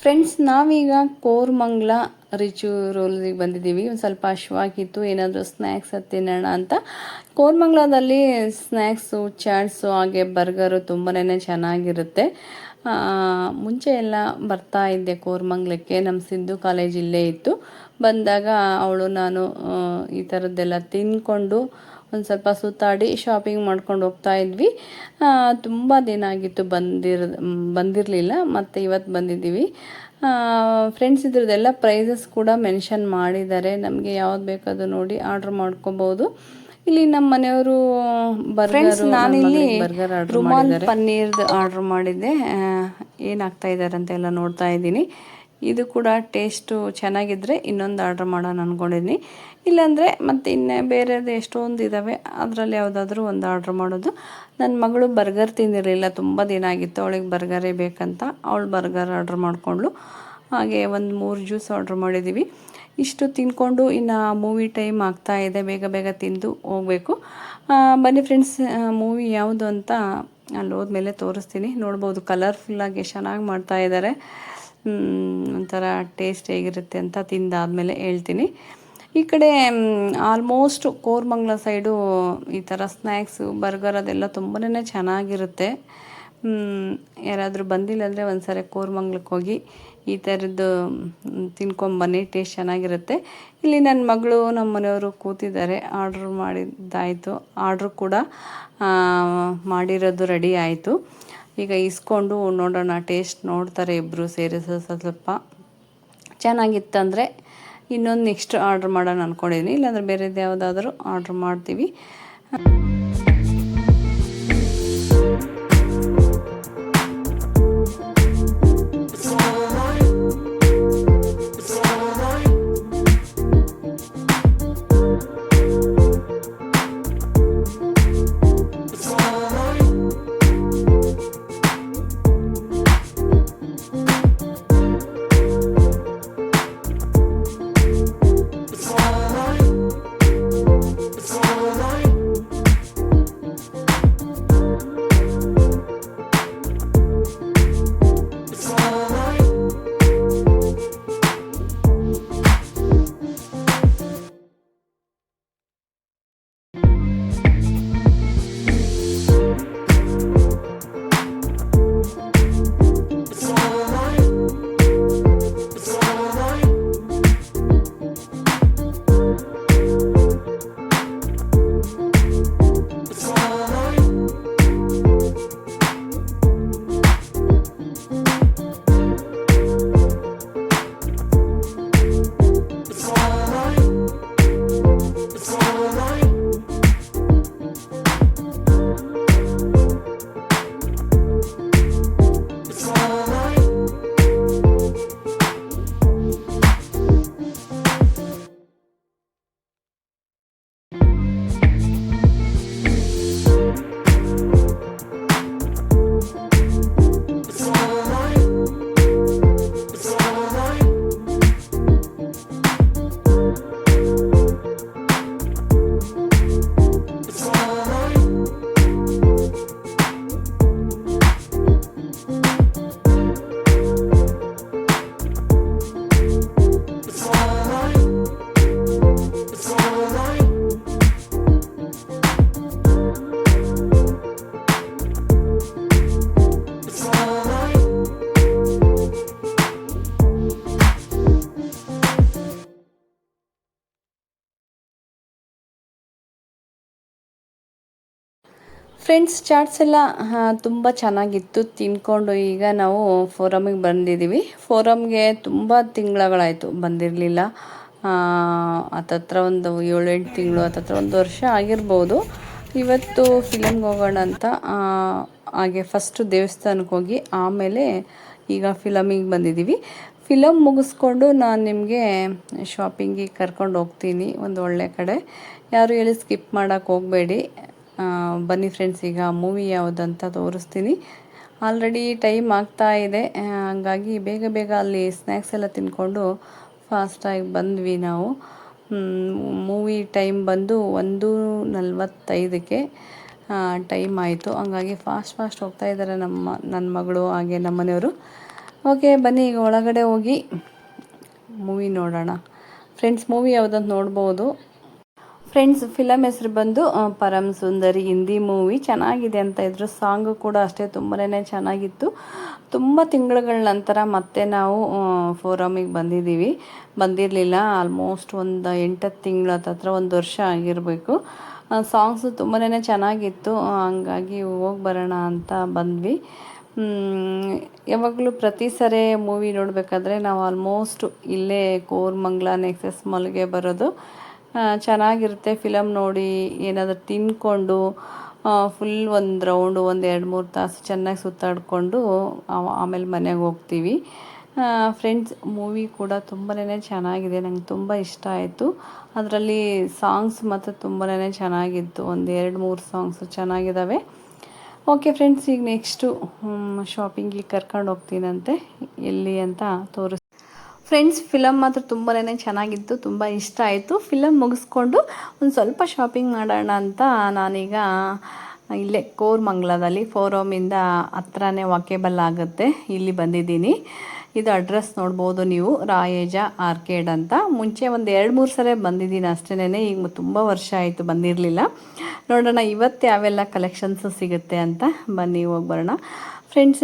Friends ನಾವೀಗ Koramangala rich ರೋಲ್ಸಿಗೆ ಬಂದಿದ್ದೀವಿ. ಒಂದು ಸ್ವಲ್ಪ ಹಶ್ವಾಗಿತ್ತು ಏನಾದರೂ ಸ್ನ್ಯಾಕ್ಸ್ ತಿನ್ನೋಣ ಅಂತ. ಕೋರ್ಮಂಗ್ಲದಲ್ಲಿ ಸ್ನ್ಯಾಕ್ಸು ಚಾಟ್ಸು, ಹಾಗೆ ಬರ್ಗರು ತುಂಬಾ ಚೆನ್ನಾಗಿರುತ್ತೆ. ಮುಂಚೆ ಎಲ್ಲ ಬರ್ತಾ ಇದ್ದೆ ಕೋರ್ಮಂಗ್ಲಕ್ಕೆ. ನಮ್ಮ ಸಿದ್ದು ಕಾಲೇಜ್ ಇಲ್ಲೇ ಇತ್ತು. ಬಂದಾಗ ಅವಳು ನಾನು ಈ ಥರದ್ದೆಲ್ಲ ತಿಂದ್ಕೊಂಡು ಒಂದು ಸ್ವಲ್ಪ ಸುತ್ತಾಡಿ ಶಾಪಿಂಗ್ ಮಾಡ್ಕೊಂಡು ಹೋಗ್ತಾ ಇದ್ವಿ. ತುಂಬ ದಿನ ಆಗಿತ್ತು ಬಂದಿರ ಬಂದಿರಲಿಲ್ಲ ಮತ್ತು ಇವತ್ತು ಬಂದಿದ್ದೀವಿ. ಫ್ರೆಂಡ್ಸ್ ಇದ್ರದ್ದೆಲ್ಲ ಪ್ರೈಸಸ್ ಕೂಡ ಮೆನ್ಷನ್ ಮಾಡಿದ್ದಾರೆ. ನಮಗೆ ಯಾವ್ದು ಬೇಕಾದ್ರು ನೋಡಿ ಆರ್ಡ್ರ್ ಮಾಡ್ಕೋಬೋದು. ಇಲ್ಲಿ ನಮ್ಮ ಮನೆಯವರು ಬರ್ಗರ್ ನಾನಿಲ್ಲಿ ರುಮಾಲ್ ಪನ್ನೀರ್ದು ಆರ್ಡ್ರ್ ಮಾಡಿದ್ದೆ. ಏನಾಗ್ತಾ ಇದ್ದಾರೆ ಅಂತ ಎಲ್ಲ ನೋಡ್ತಾ ಇದ್ದೀನಿ. ಇದು ಕೂಡ ಟೇಸ್ಟು ಚೆನ್ನಾಗಿದ್ದರೆ ಇನ್ನೊಂದು ಆರ್ಡ್ರ್ ಮಾಡೋಣ ಅಂದ್ಕೊಂಡಿದ್ದೀನಿ ಇಲ್ಲಾಂದರೆ ಮತ್ತು ಇನ್ನೇ ಬೇರೆದು ಎಷ್ಟೊಂದು ಇದ್ದಾವೆ ಅದರಲ್ಲಿ ಯಾವುದಾದ್ರೂ ಒಂದು ಆರ್ಡ್ರ್ ಮಾಡೋದು. ನನ್ನ ಮಗಳು ಬರ್ಗರ್ ತಿಂದಿರಲಿಲ್ಲ, ತುಂಬ ದಿನ ಆಗಿತ್ತು, ಅವಳಿಗೆ ಬರ್ಗರೇ ಬೇಕಂತ. ಅವಳು ಬರ್ಗರ್ ಆರ್ಡ್ರ್ ಮಾಡಿಕೊಂಡ್ಳು. ಹಾಗೆ ಒಂದು ಮೂರು ಜ್ಯೂಸ್ ಆರ್ಡ್ರ್ ಮಾಡಿದ್ದೀವಿ ಇಷ್ಟು ತಿನ್ಕೊಂಡು ಇನ್ನು ಮೂವಿ ಟೈಮ್ ಆಗ್ತಾ ಇದೆ, ಬೇಗ ಬೇಗ ತಿಂದು ಹೋಗಬೇಕು. ಬನ್ನಿ ಫ್ರೆಂಡ್ಸ್ ಮೂವಿ ಯಾವುದು ಅಂತ ಅಲ್ಲಿ ಹೋದ್ಮೇಲೆ ತೋರಿಸ್ತೀನಿ. ನೋಡ್ಬೋದು ಕಲರ್ಫುಲ್ಲಾಗಿ ಚೆನ್ನಾಗಿ ಮಾಡ್ತಾ ಇದ್ದಾರೆ ಒಂಥರ ಟೇಸ್ಟ್ ಹೇಗಿರುತ್ತೆ ಅಂತ ತಿಂದಾದಮೇಲೆ ಹೇಳ್ತೀನಿ. ಈ ಕಡೆ ಆಲ್ಮೋಸ್ಟ್ ಕೋರ್ಮಂಗ್ಲ ಸೈಡು ಈ ಥರ ಸ್ನ್ಯಾಕ್ಸು ಬರ್ಗರ್ ಅದೆಲ್ಲ ತುಂಬಾ ಚೆನ್ನಾಗಿರುತ್ತೆ. ಯಾರಾದರೂ ಬಂದಿಲ್ಲ ಅಂದರೆ ಒಂದ್ಸರಿ ಕೋರ್ಮಂಗ್ಲಕ್ಕೆ ಹೋಗಿ ಈ ಥರದ್ದು ತಿನ್ಕೊಂಬನ್ನಿ ಟೇಸ್ಟ್ ಚೆನ್ನಾಗಿರುತ್ತೆ. ಇಲ್ಲಿ ನನ್ನ ಮಗಳು ನಮ್ಮ ಮನೆಯವರು ಕೂತಿದ್ದಾರೆ ಆರ್ಡ್ರ್ ಮಾಡಿದ್ದಾಯಿತು. ಆರ್ಡ್ರ್ ಕೂಡ ಮಾಡಿರೋದು ರೆಡಿ ಆಯಿತು. ಈಗ ಇಸ್ಕೊಂಡು ನೋಡೋಣ ಟೇಸ್ಟ್ ನೋಡ್ತಾರೆ ಇಬ್ಬರು ಸೇರಿಸ ಸ್ವಲ್ಪ. ಚೆನ್ನಾಗಿತ್ತಂದರೆ ಇನ್ನೊಂದು ನೆಕ್ಸ್ಟ್ ಆರ್ಡ್ರ್ ಮಾಡೋಣ ಅಂದ್ಕೊಂಡಿದ್ದೀನಿ ಇಲ್ಲಾಂದ್ರೆ ಬೇರೆದು ಯಾವುದಾದ್ರೂ ಆರ್ಡ್ರ್ ಮಾಡ್ತೀವಿ. ಫ್ರೆಂಡ್ಸ್ ಚಾಟ್ಸ್ ಎಲ್ಲ ತುಂಬ ಚೆನ್ನಾಗಿತ್ತು. ತಿನ್ಕೊಂಡು ಈಗ ನಾವು ಫೋರಮಿಗೆ ಬಂದಿದ್ದೀವಿ ಫೋರಮ್ಗೆ ತುಂಬ ತಿಂಗಳಾಯಿತು ಬಂದಿರಲಿಲ್ಲ. ಹತ್ತತ್ರ ಒಂದು ಏಳೆಂಟು ತಿಂಗಳು ಹತ್ತತ್ರ ಒಂದು ವರ್ಷ ಆಗಿರ್ಬೋದು. ಇವತ್ತು ಫಿಲಮ್ಗೆ ಹೋಗೋಣ ಅಂತ ಹಾಗೆ ಫಸ್ಟು ದೇವಸ್ಥಾನಕ್ಕೆ ಹೋಗಿ, ಆಮೇಲೆ ಈಗ ಫಿಲಮಿಗೆ ಬಂದಿದ್ದೀವಿ ಫಿಲಮ್ ಮುಗಿಸ್ಕೊಂಡು ನಾನು ನಿಮಗೆ ಶಾಪಿಂಗಿಗೆ ಕರ್ಕೊಂಡು ಹೋಗ್ತೀನಿ, ಒಂದು ಒಳ್ಳೆ ಕಡೆ. ಯಾರು ಹೇಳಿ ಸ್ಕಿಪ್ ಮಾಡೋಕ್ಕೆ ಹೋಗಬೇಡಿ. ಬನ್ನಿ ಫ್ರೆಂಡ್ಸ್ ಈಗ ಮೂವಿ ಯಾವುದಂತ ತೋರಿಸ್ತೀನಿ. ಆಲ್ರೆಡಿ ಟೈಮ್ ಆಗ್ತಾ ಇದೆ. ಹಂಗಾಗಿ ಬೇಗ ಬೇಗ ಅಲ್ಲಿ ಸ್ನ್ಯಾಕ್ಸ್ ಎಲ್ಲ ತಿಂದ್ಕೊಂಡು ಫಾಸ್ಟಾಗಿ ಬಂದ್ವಿ ನಾವು. ಮೂವಿ ಟೈಮ್ ಬಂದು ಒಂದು ನಲ್ವತ್ತೈದಕ್ಕೆ ಟೈಮ್ ಆಯಿತು. ಹಂಗಾಗಿ ಫಾಸ್ಟ್ ಫಾಸ್ಟ್ ಹೋಗ್ತಾ ಇದ್ದಾರೆ ನಮ್ಮ ನನ್ನ ಮಗಳು, ಹಾಗೆ ನಮ್ಮ ಮನೆಯವರು. ಓಕೆ ಬನ್ನಿ, ಈಗ ಒಳಗಡೆ ಹೋಗಿ ಮೂವಿ ನೋಡೋಣ. ಫ್ರೆಂಡ್ಸ್ ಮೂವಿ ಯಾವುದಂತ ನೋಡ್ಬೋದು. ಫ್ರೆಂಡ್ಸ್ ಫಿಲಮ್ ಹೆಸರು ಬಂದು ಪರಮ್ ಸುಂದರಿ ಹಿಂದಿ ಮೂವಿ. ಚೆನ್ನಾಗಿದೆ ಅಂತ ಇದ್ರು. ಸಾಂಗ್ ಕೂಡ ಅಷ್ಟೇ, ತುಂಬನೇ ಚೆನ್ನಾಗಿತ್ತು. ತುಂಬ ತಿಂಗಳುಗಳ ನಂತರ ಮತ್ತೆ ನಾವು ಫೋರಮಿಗೆ ಬಂದಿದ್ದೀವಿ. ಬಂದಿರಲಿಲ್ಲ. ಆಲ್ಮೋಸ್ಟ್ ಒಂದು ಎಂಟತ್ತು ತಿಂಗಳ ಹತ್ರ ಒಂದು ವರ್ಷ ಆಗಿರಬೇಕು. ಸಾಂಗ್ಸು ತುಂಬನೇ ಚೆನ್ನಾಗಿತ್ತು. ಹಂಗಾಗಿ ಹೋಗಿ ಬರೋಣ ಅಂತ ಬಂದ್ವಿ. ಯಾವಾಗಲೂ ಪ್ರತಿ ಸರಿ ಮೂವಿ ನೋಡಬೇಕಾದ್ರೆ ನಾವು ಆಲ್ಮೋಸ್ಟ್ ಇಲ್ಲೇ ಕೋರ್ಮಂಗ್ಲ, ನೆಕ್ಸಸ್ ಮಾಲ್ಗೆ ಬರೋದು. ಚೆನ್ನಾಗಿರುತ್ತೆ ಫಿಲಮ್ ನೋಡಿ, ಏನಾದರೂ ತಿನ್ಕೊಂಡು ಫುಲ್ ಒಂದು ರೌಂಡು ಒಂದು ಎರಡು, ಮೂರು ತಾಸು ಚೆನ್ನಾಗಿ ಸುತ್ತಾಡಿಕೊಂಡು ಆಮೇಲೆ ಮನೆಗೆ ಹೋಗ್ತೀವಿ. ಫ್ರೆಂಡ್ಸ್ ಮೂವಿ ಕೂಡ ತುಂಬನೇ ಚೆನ್ನಾಗಿದೆ, ನಂಗೆ ತುಂಬ ಇಷ್ಟ ಆಯಿತು. ಅದರಲ್ಲಿ ಸಾಂಗ್ಸ್ ಮತ್ತು ತುಂಬನೇ ಚೆನ್ನಾಗಿತ್ತು, ಒಂದು ಎರಡು, ಮೂರು ಸಾಂಗ್ಸು ಚೆನ್ನಾಗಿದ್ದಾವೆ ಓಕೆ ಫ್ರೆಂಡ್ಸ್ ಈಗ ನೆಕ್ಸ್ಟು ಶಾಪಿಂಗಿಗೆ ಕರ್ಕೊಂಡು ಹೋಗ್ತೀನಂತೆ, ಎಲ್ಲಿ ಅಂತ ತೋರಿಸ್ ಫ್ರೆಂಡ್ಸ್, ಫಿಲಮ್ ಮಾತ್ರ ತುಂಬಾ ಚೆನ್ನಾಗಿತ್ತು, ತುಂಬ ಇಷ್ಟ ಆಯಿತು. ಫಿಲಮ್ ಮುಗಿಸ್ಕೊಂಡು ಒಂದು ಸ್ವಲ್ಪ ಶಾಪಿಂಗ್ ಮಾಡೋಣ ಅಂತ ನಾನೀಗ ಇಲ್ಲೇ ಕೋರ್ಮಂಗ್ಲದಲ್ಲಿ ಫೋರೋಮಿಂದ ಹತ್ರನೇ ವಾಕೇಬಲ್ ಆಗುತ್ತೆ. ಇಲ್ಲಿ ಬಂದಿದ್ದೀನಿ. ಇದು ಅಡ್ರೆಸ್ ನೋಡ್ಬೋದು ನೀವು, ರಾಯೇಜ ಆರ್ಕೇಡ್ ಅಂತ. ಮುಂಚೆ ಒಂದು ಎರಡು ಮೂರು ಸರಿ ಬಂದಿದ್ದೀನಿ ಅಷ್ಟೇನೆ ಈಗ ತುಂಬ ವರ್ಷ ಆಯಿತು ಬಂದಿರಲಿಲ್ಲ. ನೋಡೋಣ, ಇವತ್ತು ಯಾವೆಲ್ಲ ಕಲೆಕ್ಷನ್ಸು ಸಿಗುತ್ತೆ ಅಂತ. ಬನ್ನಿ, ಹೋಗಿ ಬರೋಣ. ಫ್ರೆಂಡ್ಸ್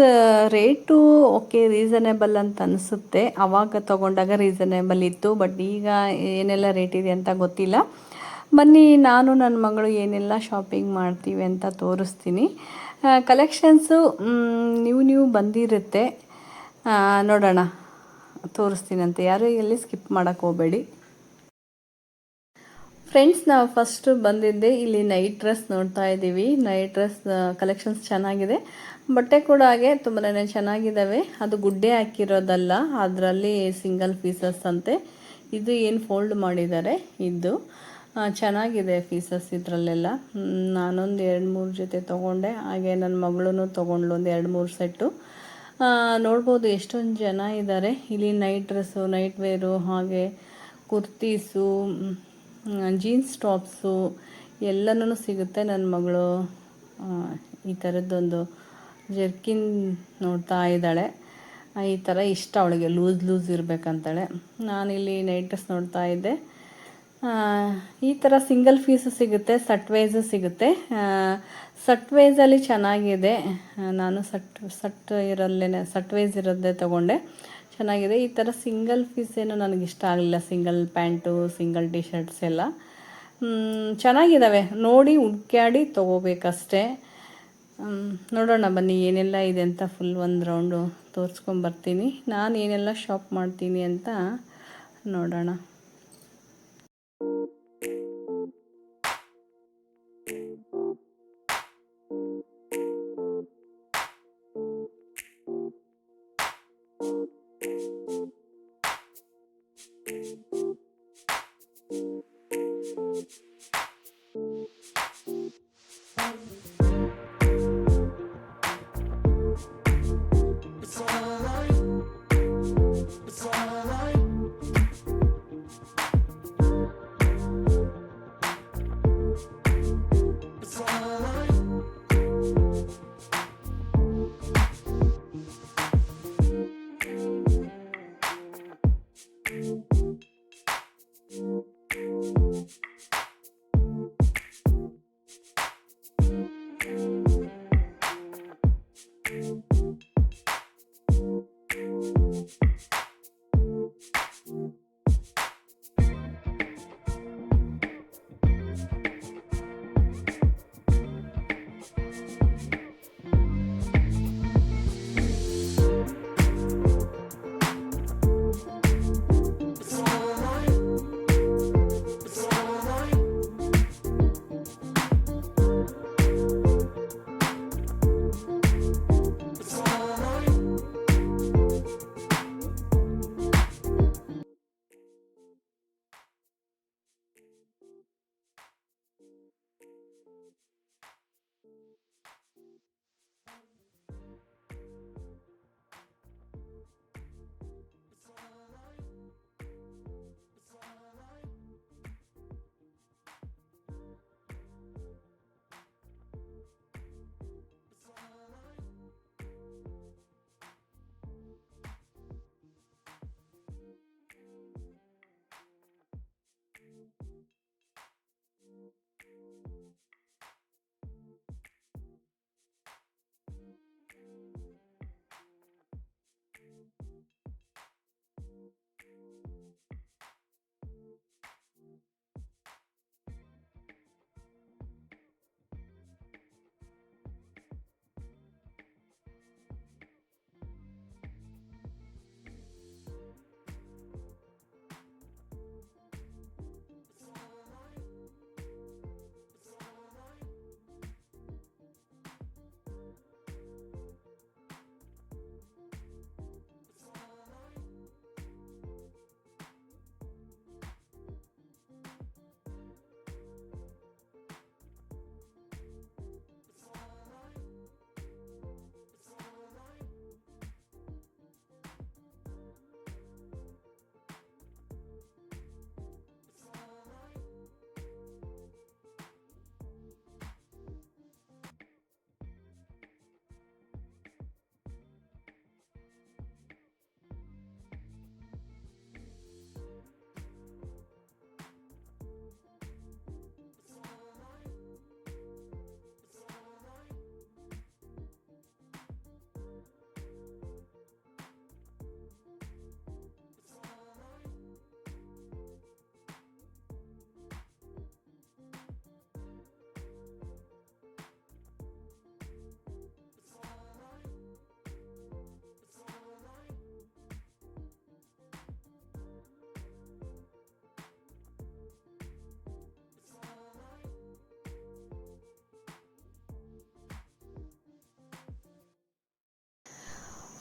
ರೇಟು ಓಕೆ ರೀಸನೇಬಲ್ ಅಂತ ಅನಿಸುತ್ತೆ. ಆವಾಗ ತೊಗೊಂಡಾಗ ರೀಸನೇಬಲ್ ಇತ್ತು ಬಟ್ ಈಗ ಏನೆಲ್ಲ ರೇಟ್ ಇದೆ ಅಂತ ಗೊತ್ತಿಲ್ಲ. ಬನ್ನಿ, ನಾನು ನನ್ನ ಮಗಳು ಏನೆಲ್ಲ ಶಾಪಿಂಗ್ ಮಾಡ್ತೀವಿ ಅಂತ ತೋರಿಸ್ತೀನಿ. ಕಲೆಕ್ಷನ್ಸು ನೀವು ನೀವು ಬಂದಿರುತ್ತೆ. ನೋಡೋಣ ನೋಡೋಣ ತೋರಿಸ್ತೀನಂತೆ ಯಾರು ಎಲ್ಲಿ ಸ್ಕಿಪ್ ಮಾಡೋಕ್ಕೆ ಹೋಗಬೇಡಿ. ಫ್ರೆಂಡ್ಸ್ ನಾವು ಫಸ್ಟು ಬಂದಿದ್ದೆ, ಇಲ್ಲಿ ನೈಟ್ ಡ್ರೆಸ್ ನೋಡ್ತಾ ಇದ್ದೀವಿ. ನೈಟ್ ಡ್ರೆಸ್ ಕಲೆಕ್ಷನ್ಸ್ ಚೆನ್ನಾಗಿದೆ. ಬಟ್ಟೆ ಕೂಡ ಹಾಗೆ ತುಂಬಾ ಚೆನ್ನಾಗಿದ್ದಾವೆ ಅದು ಗುಡ್ಡೆ ಹಾಕಿರೋದಲ್ಲ, ಅದರಲ್ಲಿ ಸಿಂಗಲ್ ಪೀಸಸ್ ಅಂತೆ. ಇದು ಏನು ಫೋಲ್ಡ್ ಮಾಡಿದ್ದಾರೆ? ಇದು ಚೆನ್ನಾಗಿದೆ ಪೀಸಸ್ ಇದರಲ್ಲೆಲ್ಲ. ನಾನೊಂದು ಎರಡು ಮೂರು ಜೊತೆ ತೊಗೊಂಡೆ. ಹಾಗೆ ನನ್ನ ಮಗಳೂ ತೊಗೊಂಡ್ಲು ಒಂದು ಎರಡು ಮೂರು ಸೆಟ್ಟು. ನೋಡ್ಬೋದು ಎಷ್ಟೊಂದು ಜನ ಇದ್ದಾರೆ ಇಲ್ಲಿ ನೈಟ್ ಡ್ರೆಸ್ಸು ನೈಟ್ ವೇರು ಹಾಗೆ ಕುರ್ತೀಸು ಜೀನ್ಸ್ ಟಾಪ್ಸು ಎಲ್ಲನೂ ಸಿಗುತ್ತೆ ನನ್ನ ಮಗಳು. ಈ ಥರದ್ದೊಂದು ಜರ್ಕಿನ್ ನೋಡ್ತಾ ಇದ್ದಾಳೆ. ಈ ಥರ ಇಷ್ಟ ಅವಳಿಗೆ, ಲೂಸ್ ಲೂಸ್ ಇರಬೇಕಂತಾಳೆ. ನಾನಿಲ್ಲಿ ನೈಟ್ ಡ್ರೆಸ್ ನೋಡ್ತಾ ಇದ್ದೆ. ಈ ಥರ ಸಿಂಗಲ್ ಪೀಸು ಸಿಗುತ್ತೆ, ಸಟ್ ವೈಸು ಸಿಗುತ್ತೆ. ಸಟ್ ವೈಸಲ್ಲಿ ಚೆನ್ನಾಗಿದೆ. ನಾನು ಸಟ್ ಸಟ್ ಇರಲ್ಲೇ ಸಟ್ ವೈಸ್ ಇರೋದೇ ತೊಗೊಂಡೆ. ಚೆನ್ನಾಗಿದೆ. ಈ ಥರ ಸಿಂಗಲ್ ಪೀಸ್ ಏನು ನನಗೆ ಇಷ್ಟ ಆಗಲಿಲ್ಲ. Single pant, single T shirts ಎಲ್ಲ ಚೆನ್ನಾಗಿದ್ದಾವೆ ನೋಡಿ, ಹುಡ್ಕ್ಯಾಡಿ ತೊಗೋಬೇಕಷ್ಟೇ. ನೋಡೋಣ ಬನ್ನಿ, ಏನೆಲ್ಲ ಇದೆ ಅಂತ ಫುಲ್ ಒಂದು ರೌಂಡು ತೋರಿಸ್ಕೊಂಬರ್ತೀನಿ ನಾನು ಏನೆಲ್ಲ ಶಾಪ್ ಮಾಡ್ತೀನಿ ಅಂತ ನೋಡೋಣ. sola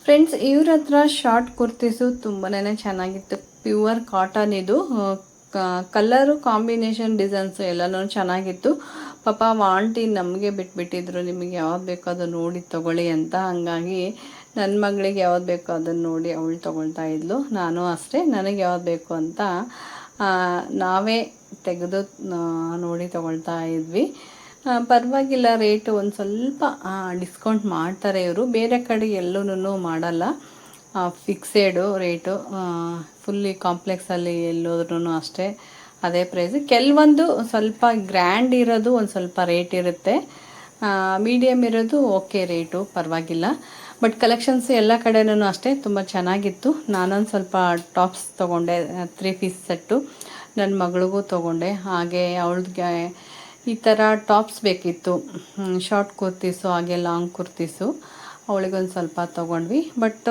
ಫ್ರೆಂಡ್ಸ್ ಇವ್ರ ಹತ್ರ ಶಾರ್ಟ್ ಕುರ್ತಿಸು ತುಂಬಾ ಚೆನ್ನಾಗಿತ್ತು. ಪ್ಯೂರ್ ಕಾಟನ್ ಇದು. ಕಲರು ಕಾಂಬಿನೇಷನ್ ಡಿಸೈನ್ಸು ಎಲ್ಲನೂ ಚೆನ್ನಾಗಿತ್ತು. ಪಾಪ ಆಂಟಿ ನಮಗೆ ಬಿಟ್ಬಿಟ್ಟಿದ್ರು. ನಿಮಗೆ ಯಾವ್ದು ಬೇಕೋ ಅದು ನೋಡಿ ತಗೊಳ್ಳಿ ಅಂತ. ಹಂಗಾಗಿ ನನ್ನ ಮಗಳಿಗೆ ಯಾವ್ದು ಬೇಕೋ ಅದನ್ನು ನೋಡಿ ಅವಳು ತೊಗೊಳ್ತಾ ಇದ್ಲು. ನಾನು ಅಷ್ಟೇ. ನನಗೆ ಯಾವ್ದು ಬೇಕು ಅಂತ ನಾವೇ ತೆಗೆದು ನೋಡಿ ತೊಗೊಳ್ತಾ ಇದ್ವಿ. ಪರವಾಗಿಲ್ಲ ರೇಟು ಒಂದು ಸ್ವಲ್ಪ ಡಿಸ್ಕೌಂಟ್ ಮಾಡ್ತಾರೆ ಇವರು. ಬೇರೆ ಕಡೆ ಎಲ್ಲೂ ಮಾಡಲ್ಲ. ಫಿಕ್ಸೆಡು ರೇಟು ಫುಲ್ಲಿ ಕಾಂಪ್ಲೆಕ್ಸಲ್ಲಿ ಎಲ್ಲೋದ್ರೂ ಅಷ್ಟೇ ಅದೇ ಪ್ರೈಸ್ ಕೆಲವೊಂದು ಸ್ವಲ್ಪ ಗ್ರ್ಯಾಂಡ್ ಇರೋದು ಒಂದು ಸ್ವಲ್ಪ ರೇಟ್ ಇರುತ್ತೆ. ಮೀಡಿಯಮ್ ಇರೋದು ಓಕೆ ರೇಟು ಪರವಾಗಿಲ್ಲ. ಬಟ್ ಕಲೆಕ್ಷನ್ಸ್ ಎಲ್ಲ ಕಡೆನೂ ಅಷ್ಟೇ ತುಂಬ ಚೆನ್ನಾಗಿತ್ತು. ನಾನೊಂದು ಸ್ವಲ್ಪ ಟಾಪ್ಸ್ ತೊಗೊಂಡೆ ತ್ರೀ ಪೀಸ್ ಸೆಟ್ಟು ನನ್ನ ಮಗಳಿಗೂ ತೊಗೊಂಡೆ. ಹಾಗೆ ಅವಳಿಗೆ ಈ ಥರ ಟಾಪ್ಸ್ ಬೇಕಿತ್ತು. ಶಾರ್ಟ್ ಕುರ್ತೀಸು ಹಾಗೆ ಲಾಂಗ್ ಕುರ್ತೀಸು ಅವಳಿಗೊಂದು ಸ್ವಲ್ಪ ತೊಗೊಂಡ್ವಿ. ಬಟ್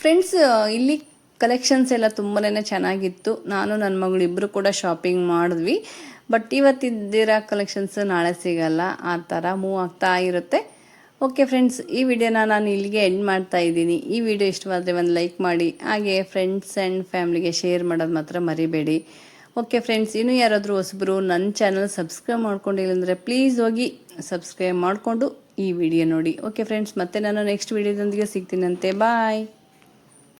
ಫ್ರೆಂಡ್ಸ್ ಇಲ್ಲಿ ಕಲೆಕ್ಷನ್ಸ್ ಎಲ್ಲ ತುಂಬಾ ಚೆನ್ನಾಗಿತ್ತು. ನಾನು ನನ್ನ ಮಗಳು ಇಬ್ಬರು ಕೂಡ ಶಾಪಿಂಗ್ ಮಾಡಿದ್ವಿ. ಬಟ್ ಇವತ್ತಿದ್ದಿರೋ ಕಲೆಕ್ಷನ್ಸ್ ನಾಳೆ ಸಿಗಲ್ಲ. ಆ ಥರ ಮೂವ್ ಆಗ್ತಾ ಇರುತ್ತೆ. ಓಕೆ ಫ್ರೆಂಡ್ಸ್ ಈ ವಿಡಿಯೋನ ನಾನು ಇಲ್ಲಿಗೆ ಎಂಡ್ ಮಾಡ್ತಾ ಇದ್ದೀನಿ. ಈ ವಿಡಿಯೋ ಇಷ್ಟವಾದರೆ ಒಂದು ಲೈಕ್ ಮಾಡಿ. ಹಾಗೆ ಫ್ರೆಂಡ್ಸ್ ಆ್ಯಂಡ್ ಫ್ಯಾಮ್ಲಿಗೆ ಶೇರ್ ಮಾಡೋದು ಮಾತ್ರ ಮರಿಬೇಡಿ. ಓಕೆ ಫ್ರೆಂಡ್ಸ್ ಇನ್ನೂ ಯಾರಾದರೂ ಹೊಸಬರು ನನ್ನ ಚಾನಲ್ ಸಬ್ಸ್ಕ್ರೈಬ್ ಮಾಡ್ಕೊಂಡಿಲ್ಲ ಅಂದರೆ ಪ್ಲೀಸ್ ಹೋಗಿ ಸಬ್ಸ್ಕ್ರೈಬ್ ಮಾಡಿಕೊಂಡು ಈ ವಿಡಿಯೋ ನೋಡಿ. ಓಕೆ ಫ್ರೆಂಡ್ಸ್ ಮತ್ತೆ ನಾನು ನೆಕ್ಸ್ಟ್ ವಿಡಿಯೋದೊಂದಿಗೆ ಸಿಗ್ತೀನಂತೆ. ಬಾಯ್